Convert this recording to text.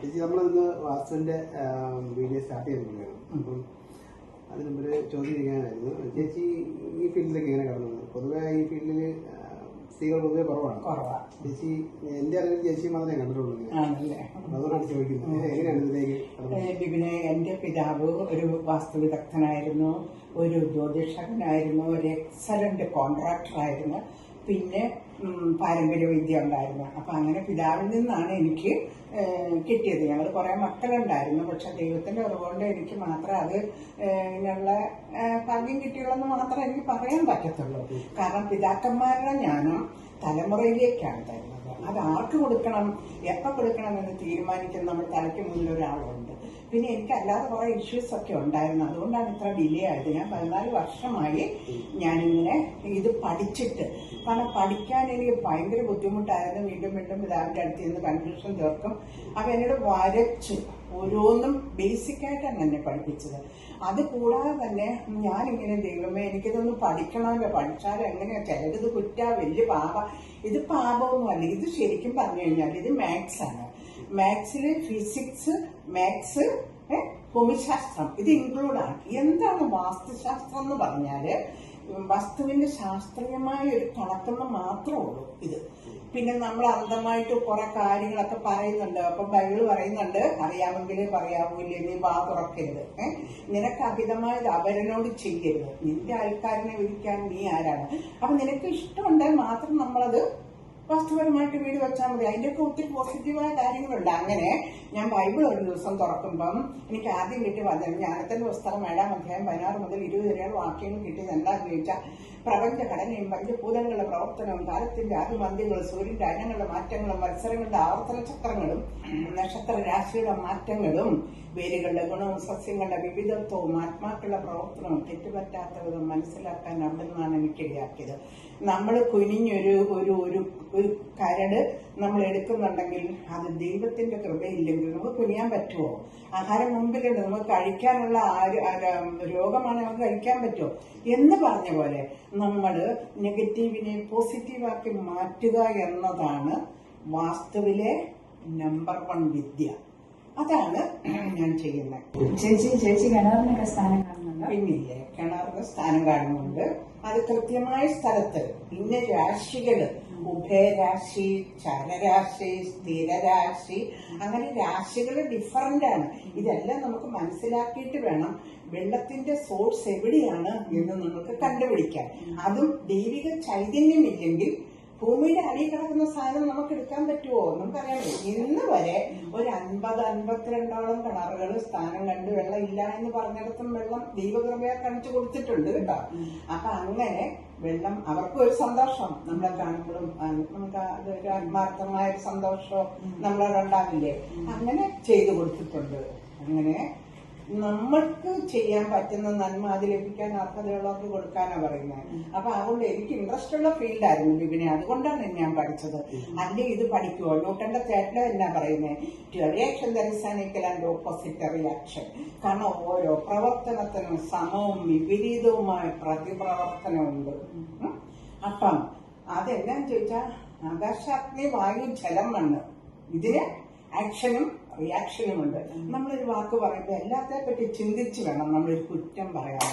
ചേച്ചി നമ്മളിന്ന് വാസ്തുവിന്റെ video start ചെയ്തിട്ടുണ്ടായിരുന്നു. അപ്പം അതിന് മുമ്പ് ചോദ്യം ചെയ്യാനായിരുന്നു ചേച്ചി ഈ ഫീൽഡിലേക്ക് എങ്ങനെ കടന്നത് പൊതുവെ ഈ ഫീൽഡിൽ സ്ത്രീകൾ പൊതുവെ കുറവാണ്. കുറവാ. ചേച്ചി എന്റെ അറിവിൽ ചേച്ചി മാത്രമേ കണ്ടിട്ടുള്ളൂ. അതുകൊണ്ടാണ് ചോദിക്കുന്നത്. എങ്ങനെയാണ് ഇതിലേക്ക് കടന്നത്? ഏ, എന്റെ പിതാവ് ഒരു വാസ്തു വിദഗ്ധനായിരുന്നു ഒരു ജ്യോതിഷകനായിരുന്നു ഒരു എക്സലന്റ് കോൺട്രാക്ടറായിരുന്നു പിന്നെ പാരമ്പര്യ വിദ്യ ഉണ്ടായിരുന്നു അപ്പം അങ്ങനെ പിതാവിൽ നിന്നാണ് എനിക്ക് കിട്ടിയത്. ഞങ്ങൾ കുറേ മക്കളുണ്ടായിരുന്നു. പക്ഷെ ദൈവത്തിന്റെ ഉറവുകൊണ്ട് എനിക്ക് മാത്രമേ അത് ഇങ്ങനെയുള്ള ഭാഗ്യം കിട്ടിയുള്ളെന്ന് മാത്രമേ എനിക്ക് പറയാൻ പറ്റത്തുള്ളൂ. കാരണം പിതാക്കന്മാരുടെ ജ്ഞാനം തലമുറയിലേക്കാണ് തരുന്നത്. അത് ആർക്ക് കൊടുക്കണം എപ്പോൾ കൊടുക്കണം എന്ന് തീരുമാനിക്കുന്ന നമ്മുടെ തലയ്ക്ക് മുന്നിൽ ഒരാളുണ്ട്. പിന്നെ എനിക്ക് അല്ലാതെ കുറെ ഇഷ്യൂസ് ഒക്കെ ഉണ്ടായിരുന്നു. അതുകൊണ്ടാണ് ഇത്ര ഡിലേ ആയത്. ഞാൻ പതിനാല് വർഷമായി ഞാനിങ്ങനെ ഇത് പഠിച്ചിട്ട്. കാരണം പഠിക്കാൻ എനിക്ക് ഭയങ്കര ബുദ്ധിമുട്ടായിരുന്നു. വീണ്ടും വീണ്ടും പിതാവിന്റെ അടുത്ത് നിന്ന് കൺഫ്യൂഷൻ തീർക്കും. അപ്പം എന്നോട് വരച്ച് ഓരോന്നും ബേസിക്കായിട്ടാണ് എന്നെ പഠിപ്പിച്ചത്. അത് കൂടാതെ തന്നെ ഞാനിങ്ങനെ ദൈവമേ എനിക്കിതൊന്ന് പഠിക്കണമല്ലോ. പഠിച്ചാൽ എങ്ങനെയാ? ചിലരിത് കുറ്റ വലിയ പാപ. ഇത് പാപമൊന്നുമല്ല ഇത് ശരിക്കും പറഞ്ഞു കഴിഞ്ഞാൽ ഇത് മാത്സ് ആണ്. മാത്സിൽ ഫിസിക്സ് മാത്സ് ഭൂമിശാസ്ത്രം. ഇത് ഇൻക്ലൂഡ് ആണ്. എന്താണ് വാസ്തുശാസ്ത്രം എന്ന് പറഞ്ഞാൽ വസ്തുവിന്റെ ശാസ്ത്രീയമായ ഒരു കണക്കെന്ന് മാത്രമേ ഉള്ളൂ ഇത്. പിന്നെ നമ്മൾ അന്ധമായിട്ട് കുറെ കാര്യങ്ങളൊക്കെ പറയുന്നുണ്ട്. അപ്പൊ ബൈബിൾ പറയുന്നുണ്ട് അറിയാമെങ്കിലേ പറയാവൂ ഇല്ലേ നീ വാ തുറക്കരുത്. നിനക്ക് അമിതമായത് അവരനോട് ചെയ്യരുത്. നിന്റെ ആൾക്കാരനെ വിളിക്കാൻ നീ ആരാണ്? അപ്പൊ നിനക്ക് ഇഷ്ടമുണ്ടെങ്കിൽ മാത്രം നമ്മളത് വസ്തുപരമായിട്ട് വീട് വെച്ചാൽ മതി. അതിന്റെയൊക്കെ ഒത്തിരി പോസിറ്റീവായ കാര്യങ്ങളുണ്ട്. അങ്ങനെ ഞാൻ ബൈബിൾ ഒരു ദിവസം തുറക്കുമ്പം എനിക്ക് ആദ്യം കിട്ടി വന്നത് ജ്ഞാനത്തിന്റെ പുസ്തകം ഏഴാം അധ്യായം പതിനാറ് മുതൽ ഇരുപത് വരെയുള്ള വാക്യങ്ങൾ കിട്ടിയത് എന്താണെന്ന് ചോദിച്ചാൽ പ്രപഞ്ചഘടനയും പഞ്ചഭൂതങ്ങളുടെ പ്രവർത്തനവും കാലത്തിന്റെ ആദിമന്ത്യങ്ങളും സൂര്യന്റെ അനങ്ങളുടെ മാറ്റങ്ങളും മത്സരങ്ങളുടെ ആവർത്തന ചക്രങ്ങളും നക്ഷത്ര രാശിയുടെ മാറ്റങ്ങളും വേരുകളുടെ ഗുണവും സസ്യങ്ങളുടെ വിവിധത്വവും ആത്മാക്കളുടെ പ്രവർത്തനവും തെറ്റുപറ്റാത്ത വിധം മനസ്സിലാക്കാൻ അവിടെ നിന്നാണ് എനിക്കിടയാക്കിയത്. നമ്മൾ കുനിഞ്ഞൊരു ഒരു ഒരു ഒരു കരട് നമ്മൾ എടുക്കുന്നുണ്ടെങ്കിൽ അത് ദൈവത്തിന്റെ കൃപയില്ലെങ്കിൽ നമുക്ക് കുനിയാൻ പറ്റുമോ? ആഹാരം മുമ്പിലുണ്ട് നമുക്ക് കഴിക്കാനുള്ള രോഗമാണ് നമുക്ക് കഴിക്കാൻ പറ്റുമോ? എന്ന് പറഞ്ഞ പോലെ നമ്മൾ നെഗറ്റീവിനെ പോസിറ്റീവാക്കി മാറ്റുക എന്നതാണ് വാസ്തുവിലെ നമ്പർ വൺ വിദ്യ. അതാണ് ഞാൻ ചെയ്യുന്നത്. ചേച്ചി ചേച്ചി കിണറിനൊക്കെ സ്ഥാനം കാണുന്നുണ്ട്? പിന്നില്ലേ? കിണറിന് സ്ഥാനം കാണുന്നുണ്ട്. അത് കൃത്യമായ സ്ഥലത്ത് ഇന്ന രാശികൾ ഉഭയരാശി ചരരാശി സ്ഥിരരാശി അങ്ങനെ രാശികൾ ഡിഫറന്റ് ആണ്. ഇതെല്ലാം നമുക്ക് മനസ്സിലാക്കിയിട്ട് വേണം വെള്ളത്തിന്റെ സോഴ്സ് എവിടെയാണ് എന്ന് നമുക്ക് കണ്ടുപിടിക്കാൻ. അതും ദൈവിക ചൈതന്യമില്ലെങ്കിൽ ഭൂമിയുടെ അടിയിൽ കിടക്കുന്ന സാധനം നമുക്ക് എടുക്കാൻ പറ്റുമോ നമുക്കറിയാം ഇന്ന് വരെ ഒരു അൻപത് അൻപത്തിരണ്ടോളം കിണറുകൾ സ്ഥാനം കണ്ട് വെള്ളം ഇല്ല എന്ന് പറഞ്ഞിടത്തും വെള്ളം ദൈവകൃപയെ കാണിച്ചു കൊടുത്തിട്ടുണ്ട് കേട്ടോ. അപ്പൊ അങ്ങനെ വെള്ളം അവർക്കും ഒരു സന്തോഷം. നമ്മളെ കാണുമ്പോഴും നമുക്ക് അതൊരു ആത്മാർത്ഥമായ ഒരു സന്തോഷം നമ്മളെ ഉണ്ടാവില്ലേ? അങ്ങനെ ചെയ്തു കൊടുത്തിട്ടുണ്ട്. അങ്ങനെ നമ്മൾക്ക് ചെയ്യാൻ പറ്റുന്ന നന്മ അത് ലഭിക്കാൻ അർഹതയുള്ളവർക്ക് കൊടുക്കാനാ പറയുന്നത് അപ്പൊ അതുകൊണ്ട് എനിക്ക് ഇൻട്രസ്റ്റ് ഉള്ള ഫീൽഡായിരുന്നു ബിബിനെ അതുകൊണ്ടാണ് ഞാൻ പഠിച്ചത്. അല്ലെ ഇത് പഠിക്കുമോ ന്യൂട്ടന്റെ ചേട്ടൻ എന്നാ പറയുന്നത് reaction there is an equal and opposite reaction കാരണം ഓരോ പ്രവർത്തനത്തിനും സമവും വിപരീതവുമായ പ്രതിപ്രവർത്തനമുണ്ട്. അപ്പം അതെന്നാന്ന് ചോദിച്ചാൽ ആകാശാഗ്നി വായു ജലം മണ്ണ് ഇതിന് ആക്ഷനും റിയാക്ഷനും ഉണ്ട്. നമ്മളൊരു വാക്ക് പറയുമ്പോൾ എല്ലാത്തെ പറ്റി ചിന്തിച്ച് വേണം നമ്മളൊരു കുറ്റം പറയാൻ.